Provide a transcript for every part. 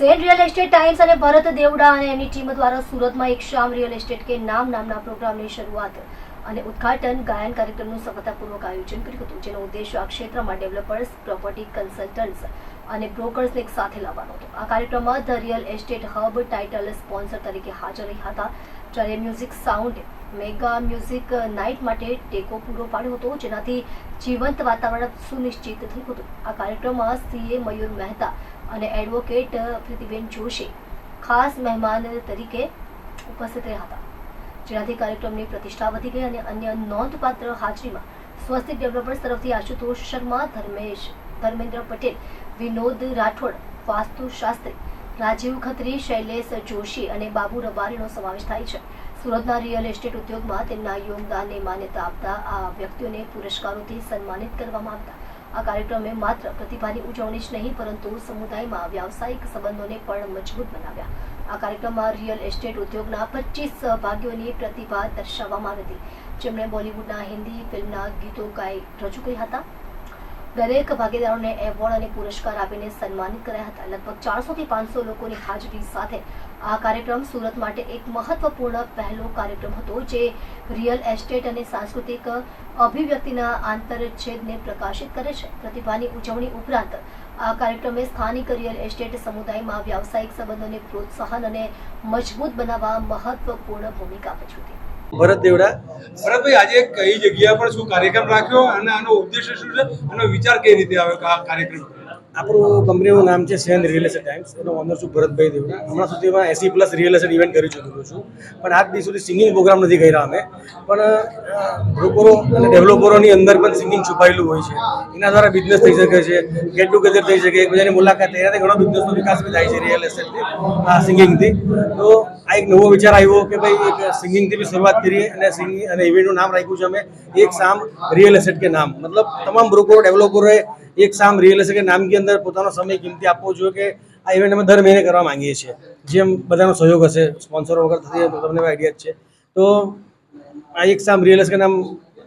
Sen real estate times અને ભરત દેવડા અને એની team દ્વારા સુરતમાં એક શામ રિયલ એસ્ટેટ કે નામ નામના પ્રોગ્રામની શરૂઆત અને ઉદ્ઘાટન ગાયન કાર્યક્રમનું સફળતાપૂર્વક આયોજન કર્યું હતું, જેનો ઉદ્દેશ્ય આ ક્ષેત્રમાં ડેવલપર્સ પ્રોપર્ટી કન્સલ્ટન્ટ્સ અને બ્રોકર્સને એક સાથે લાવવાનો હતો. આ કાર્યક્રમમાં the real estate hub title sponsor તરીકે હાજર રહ્યા હતા. જ્યારે music sound mega music night માટે ટેકો પૂરો પાડ્યો હતો, જેનાથી જીવંત વાતાવરણ સુનિશ્ચિત થયું હતું. આ કાર્યક્રમમાં સીએ મયુર મહેતા અને એડવોકેટ પ્રીતિબેન જોશી, ખાસ મહેમાન તરીકે ઉપસ્થિત રહ્યા હતા. જેનાથી કાર્યક્રમની પ્રતિષ્ઠા વધી ગઈ અને અન્ય નોંધપાત્ર હાજરીમાં સ્વસ્તિક ડેવલપર્સ તરફથી આશુતોષ શર્મા, ધર્મેશ, ધર્મેન્દ્ર પટેલ, વિનોદ રાઠોડ વાસ્તુશાસ્ત્રી રાજીવ ખત્રી, શૈલેષ જોશી અને બાબુ રબારીનો સમાવેશ થાય છે. સુરતના રિયલ એસ્ટેટ ઉદ્યોગમાં તેમના યોગદાનને માન્યતા આપતા આ વ્યક્તિઓને પુરસ્કારોથી સન્માનિત કરવામાં આવ્યા આ કાર્યક્રમે માત્ર પ્રતિભાની ઉજવણી જ નહીં, પરંતુ સમુદાયમાં વ્યાવસાયિક સંબંધોને પણ મજબૂત બનાવ્યા. આ કાર્યક્રમમાં રિયલ એસ્ટેટ ઉદ્યોગના પચીસ સહભાગીઓની પ્રતિભા દર્શાવવામાં આવી હતી. જેમણે બોલિવૂડના હિન્દી ફિલ્મના ગીતો ગાઈ રજૂ કર્યા હતા. દરેક ભાગીદારોને એવોર્ડ અને પુરસ્કાર આપીને સન્માનિત કર્યા હતા. લગભગ ચારસો થી પાંચસો લોકોની હાજરી સાથે આ કાર્યક્રમ સુરત માટે એક મહત્વપૂર્ણ પહેલો કાર્યક્રમ હતો, જે રિયલ એસ્ટેટ અને સાંસ્કૃતિક અભિવ્યક્તિના આંતરછેદને પ્રકાશિત કરે છે. પ્રતિભાની ઉજવણી ઉપરાંત આ કાર્યક્રમે સ્થાનિક રિયલ એસ્ટેટ સમુદાયમાં વ્યાવસાયિક સંબંધોને પ્રોત્સાહન અને મજબૂત બનાવવા મહત્વપૂર્ણ ભૂમિકા ભજવી હતી ભરત દેવડા. ભરતભાઈ આજે કઈ જગ્યા પર શું કાર્યક્રમ રાખ્યો અને આનો ઉદ્દેશ્ય શું છે? અને વિચાર કઈ રીતે આવ્યો આ કાર્યક્રમ? આપણું કંપનીનું નામ છે સેન રિયલ એસ્ટેટ ટાઈમ્સ. એનો ઓનર છું ભરતભાઈ દેવડા. હમણાં સુધીમાં એસી પ્લસ રિયલ એસ્ટેટ ઇવેન્ટ કરી ચૂક્યો છું. પણ આજ દિવસ સુધી સિંગિંગ પ્રોગ્રામ નથી કર્યા અમે. પણ બ્રોકરો અને ડેવલપરોની અંદર પણ સિંગિંગ છુપાયેલું હોય છે. એના દ્વારા બિઝનેસ થઈ શકે છે ગેટ ટુગેધર થઈ શકે એકબીજાની મુલાકાત થઈ. એનાથી ઘણો બિઝનેસનો વિકાસ બી થાય છે રિયલ એસ્ટેટથી આ સિંગિંગથી. તો એક નવો વિચાર આવ્યો કે ભાઈ એક સિંગિંગથી બી શરૂઆત કરીએ અને સિંગિંગ અને ઇવેન્ટનું નામ રાખ્યું છે અમે. એક સામ રિયલ એસ્ટેટ કે નામ. મતલબ તમામ બ્રોકરો ડેવલપરોએ એક સામ રિયલ એસેટ કે નામ की અંદર પોતાનો સમય, કિંમતી આપવો જોઈએ કે આ ઇવેન્ટ અમે દર મહિને કરવા માંગીએ છીએ. જેમ બધાનો સહયોગ હશે સ્પોન્સરો વગર તો તમને આઈડિયા જ છે. તો આ એક સામ રિયલ એસેટ કે નામ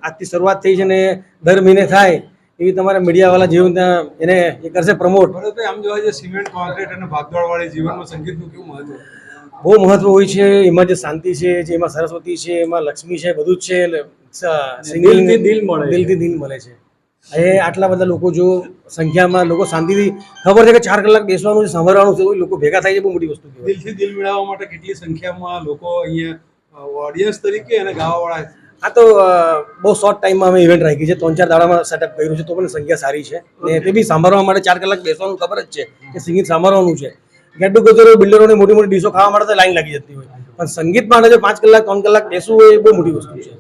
આજથી શરૂઆત થઈ છે ને દર મહિને થાય એવી તમારા મીડિયાવાળા જીવન એને એ કરશે પ્રમોટ આમ જોવા જઈએ, સિમેન્ટ કોન્ક્રીટ અને ભાગદોડ વાળી જીવનમાં સંગીતનું કેવું મહત્વ? બહુ મહત્વ હોય છે એમાં જે શાંતિ છે જે એમાં સરસ્વતી છે એમાં લક્ષ્મી છે બધું જ છે એટલે દિલથી દિલ મળે દિલથી દિલ મળે છે. એ આટલા બધા લોકો જો સંખ્યામાં લોકો શાંતિથી ખબર છે કે ચાર કલાક બેસવાનું છે સાંભળવાનું છે લોકો ભેગા થાય છે બહુ મોટી વસ્તુ દિલથી દિલ મેળવવા માટે કેટલી સંખ્યામાં લોકો અહીંયા ઓડિયન્સ તરીકે અને ગાવાવાળા આ તો બહુ શોર્ટ ટાઈમમાં અમે ઇવેન્ટ રાખી છે ત્રણ ચાર દાડામાં સેટઅપ કર્યું છે તો પણ સંખ્યા સારી છે. ને તે બી સાંભળવા માટે ચાર કલાક બેસવાનું ખબર જ છે કે સિંગિંગ સાંભળવાનું છે. ગેટ ટુગેધર બિલ્ડરોની મોટી મોટી ડીશો ખાવા માટે લાઈન લાગી જતી હોય. પણ સંગીત માટે પાંચ કલાક, ત્રણ કલાક બેસવું એ બહુ મોટી વસ્તુ છે.